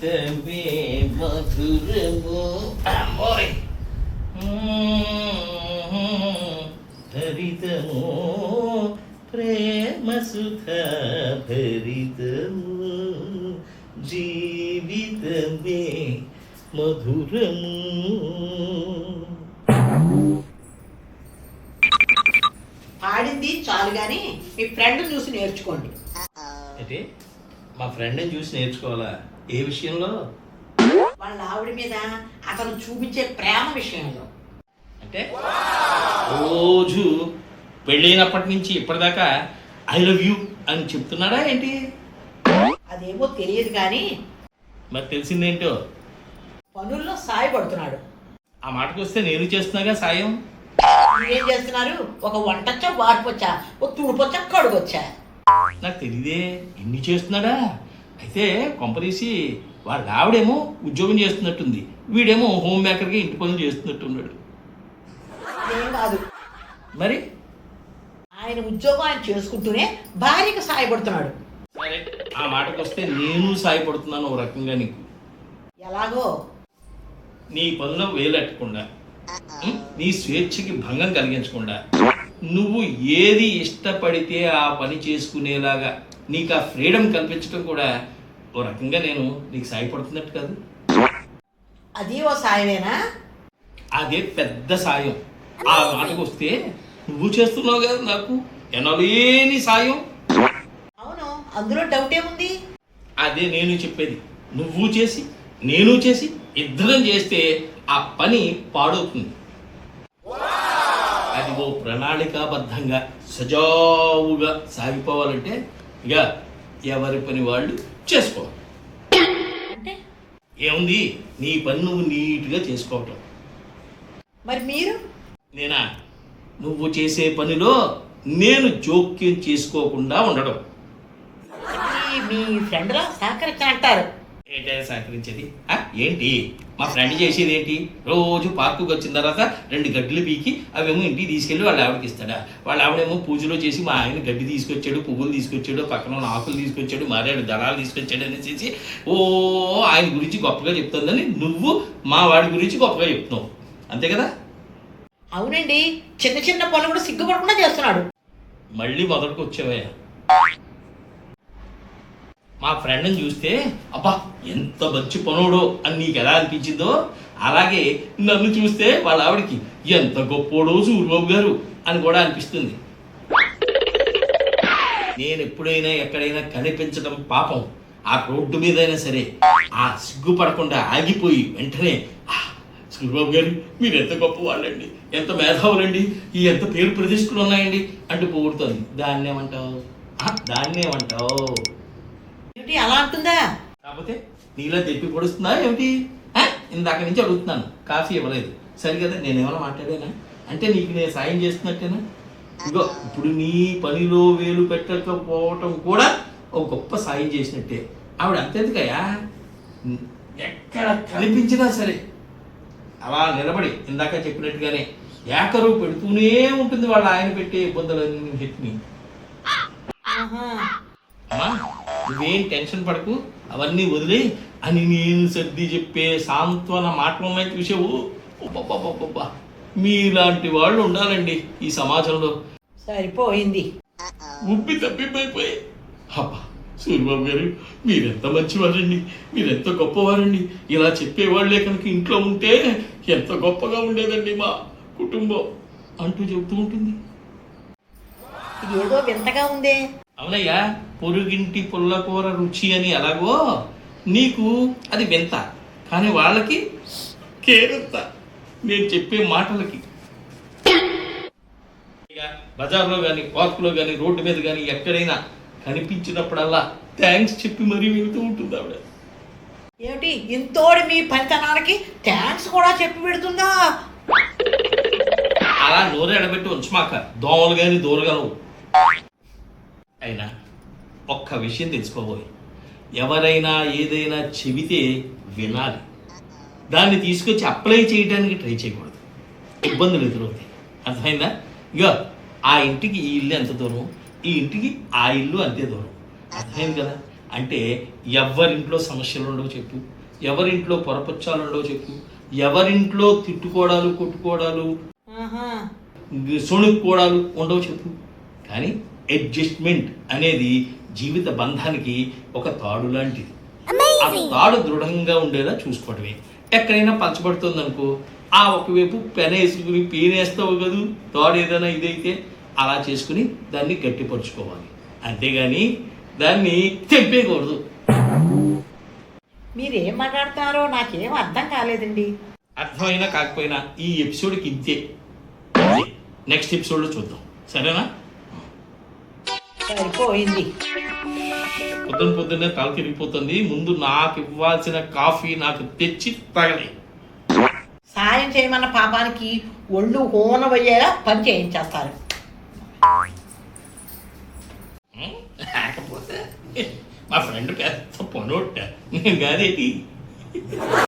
జీవితమే మధురము హరితము ప్రేమ సుఖ భరితము జీవితమే మధురము పాడింది చాలు గాని మీ ఫ్రెండ్ చూసి నేర్చుకోండి. అంటే మా ఫ్రెండ్ని చూసి నేర్చుకోవాలా? ఏ విషయంలో? వాళ్ళ ఆవిడ మీద అతను చూపించే ప్రేమ విషయంలో. అంటే? రోజు పెళ్ళైనప్పటి నుంచి ఇప్పటిదాకా ఐ లవ్ యూ అని చెప్తున్నాడా ఏంటి? అదేమో తెలియదు కానీ మరి తెలిసిందేంటో? పనుల్లో సాయపడుతున్నాడు. ఆ మాటకు వస్తే నేను చేస్తున్నాగా సాయం? మీరేం చేస్తున్నారు? ఒక వంటొచ్చా వార్పొచ్చా ఒక తుడిపొచ్చా కడుగొచ్చా. నాకు తెలియదే ఇన్ని చేస్తున్నాడా? అయితే కొంపదీసి వాళ్ళ ఆవిడేమో ఉద్యోగం చేస్తున్నట్టుంది. వీడేమో హోమ్ మేకర్గా ఇంటి పనులు చేస్తున్నట్టున్నాడు. ఏం కాదు. మరి? ఆయన ఉద్యోగం ఆయన చేసుకుంటూనే భార్యకు సాయపడుతున్నాడు. సరే ఆ మాటకు వస్తే నేను సాయపడుతున్నాను ఓ రకంగా నీకు. ఎలాగో? నీ పనిలో వేలెట్టకుండా ఉం? నీ స్వేచ్ఛకి భంగం కలిగించకుండా నువ్వు ఏది ఇష్టపడితే ఆ పని చేసుకునేలాగా నీకు ఆ ఫ్రీడమ్ కల్పించడం కూడా ఓ రకంగా నేను నీకు సాయపడుతున్నట్టు కాదు. అది ఓ సాయమేనా? అదే పెద్ద సాయం. ఆ మాటకు వస్తే నువ్వు చేస్తున్నావు కదా నాకు ఎనలేని సాయం. అవును అందులో డౌట్ ఏముంది? అదే నేను చెప్పేది. నువ్వు చేసి నేను చేసి ఇద్దరం చేస్తే ఆ పని పాడవుతుంది. అది ఓ ప్రణాళికాబద్ధంగా సజావుగా సాగిపోవాలంటే ఇక ఎవరి పని వాళ్ళు చేసుకోవాలి ఏముంది? నీ పని నువ్వు నీట్గా చేసుకోవటం. మరి మీరు? నేనా? నువ్వు చేసే పనిలో నేను జోక్యం చేసుకోకుండా ఉండడం. మీ ఫ్రెండ్లా సహకరించాలంటారు ఏంటే సహకరించేది? ఏంటి? మా ఫ్రెండ్ చేసేది ఏంటి? రోజు పార్కుకి వచ్చిన తర్వాత రెండు గడ్డలు పీకి అవేమో ఇంటికి తీసుకెళ్ళి వాళ్ళ ఆవిడకి ఇస్తాడా? వాళ్ళ ఆవిడేమో పూజలో చేసి మా ఆయన గడ్డి తీసుకొచ్చాడు పువ్వులు తీసుకొచ్చాడు పక్కన ఉన్న ఆకులు తీసుకొచ్చాడు మారాడు దళాలు తీసుకొచ్చాడు అనేసి ఓ ఆయన గురించి గొప్పగా చెప్తుందని నువ్వు మా వాడి గురించి గొప్పగా చెప్తున్నావు. అంతే కదా? అవునండి. చిన్న చిన్న పనులు కూడా సిగ్గుపడకుండా చేస్తున్నాడు. మళ్ళీ మొదటికి వచ్చావయ్యా మా ఫ్రెండ్ని చూస్తే అబ్బా ఎంత మంచి పనుడో అని నీకు ఎలా అనిపించిందో అలాగే నన్ను చూస్తే వాళ్ళ ఆవిడకి ఎంత గొప్పోడో సూర్యబాబు గారు అని కూడా అనిపిస్తుంది. నేను ఎప్పుడైనా ఎక్కడైనా కనిపించడం పాపం. ఆ రోడ్డు మీదైనా సరే ఆ సిగ్గుపడకుండా ఆగిపోయి వెంటనే సూర్యబాబు గారు మీరు ఎంత గొప్ప వాళ్ళండి ఎంత మేధావులండి ఈ ఎంత పేరు ప్రతిష్టలు ఉన్నాయండి అంటూ పోగొడుతుంది. దాన్నేమంటావు? దాన్నేమంటావు? ఏమిటి? అలా అంటుందా? కాకపోతే నీలో తెప్పి పొడుస్తుందా ఏమిటి? ఇందాక నుంచి అడుగుతున్నాను. కాఫీ ఇవ్వలేదు. సరే కదా నేనేమైనా మాట్లాడానా? అంటే నీకు నేను సాయం చేస్తున్నట్టేనా? ఇగో ఇప్పుడు నీ పనిలో వేలు పెట్టకపోవటం కూడా ఒక గొప్ప సాయం చేసినట్టే. ఆవిడ అంతేందుకయ్యా? ఎక్కడ కనిపించినా సరే. అలా నిలబడి ఇందాక చెప్పినట్టుగానే ఏకరువు పెడుతూనే ఉంటుంది వాళ్ళ ఆయన పెట్టే ఇబ్బందులన్నింటినీ. అమ్మా నువ్వేం టెన్షన్ పడకు అవన్నీ వదిలే అని నేను సర్ది చెప్పే సాంత్వన మాటలున్నాయి చూసావు. మీలాంటి వాళ్ళు ఉండాలండి ఈ సమాజంలో. సరిపోయింది. ఉబ్బి తప్పిపోయిపోయి అబ్బా సూర్యబాబు గారు మీరెంత మంచివారండి మీరెంత గొప్పవారండి. ఇలా చెప్పేవాళ్ళే కనుక ఇంట్లో ఉంటే ఎంత గొప్పగా ఉండేదండి మా కుటుంబం అంటూ చెబుతూ ఉంటుంది. ఇది ఏదో వింతగా ఉందే. అవునయ్యా పొరుగింటి పుల్లకూర రుచి అని ఎలాగో నీకు అది వింత. కానీ వాళ్ళకి కేరంత. నేను చెప్పే మాటలకి. బజార్లో కానీ పార్కులో కానీ రోడ్డు మీద కానీ ఎక్కడైనా కనిపించినప్పుడల్లా థ్యాంక్స్ చెప్పి మరీ వెళ్తూ ఉంటుంది ఆవిడ. ఏమిటి? ఇంతోడి మీ పనితనాలకి థ్యాంక్స్ కూడా చెప్పి పెడుతుందా? అలా నోరు ఎడబెట్టి ఉంచమాక. దోమలు కానీ దూరగలవు. అయినా ఒక్క విషయం తెలుసుకోబోయ్. ఎవరైనా ఏదైనా చెబితే వినాలి. దాన్ని తీసుకొచ్చి అప్లై చేయడానికి ట్రై చేయకూడదు. ఇబ్బందులు ఎదురవుతాయి. అర్థమైందా? ఇక ఆ ఇంటికి ఈ ఇల్లు ఎంత దూరం? ఈ ఇంటికి ఆ ఇల్లు అంతే దూరం. అర్థమైంది కదా? అంటే ఎవరింట్లో సమస్యలు ఉండవు చెప్పు. ఎవరింట్లో పొరపచ్చాలు ఉండవు చెప్పు. ఎవరింట్లో తిట్టుకోవడాలు కొట్టుకోవడాలు. సొణుక్కోవడాలు ఉండవు చెప్పు. కానీ అడ్జస్ట్మెంట్ అనేది జీవిత బంధానికి ఒక తాడు లాంటిది. ఆ తాడు దృఢంగా ఉండేలా చూసుకోవడమే ఎక్కడైనా పలచబడుతుంది అనుకో ఆ ఒకవైపు పెన వేసుకుని పేనేస్తావు కదూ తాడు ఏదైనా ఇదైతే అలా చేసుకుని దాన్ని గట్టిపరుచుకోవాలి. అంతేగాని దాన్ని తెంపేయకూడదు. మీరేం మాట్లాడుతున్నారో నాకేం అర్థం కాలేదండి. అర్థమైనా కాకపోయినా ఈ ఎపిసోడ్కి ఇంతే. నెక్స్ట్ ఎపిసోడ్లో చూద్దాం. సరేనా? సరిపోయింది. పొద్దున పొద్దున్నే తల తిరిగిపోతుంది. ముందు నాకు ఇవ్వాల్సిన కాఫీ నాకు తెచ్చి తాగలే. సాయం చేయమన్న పాపానికి ఒళ్ళు హోనవయ్యేలా పని చేయించేస్తారు. లేకపోతే మా ఫ్రెండ్ పెద్ద పనొట్ట నేను కాదేటి?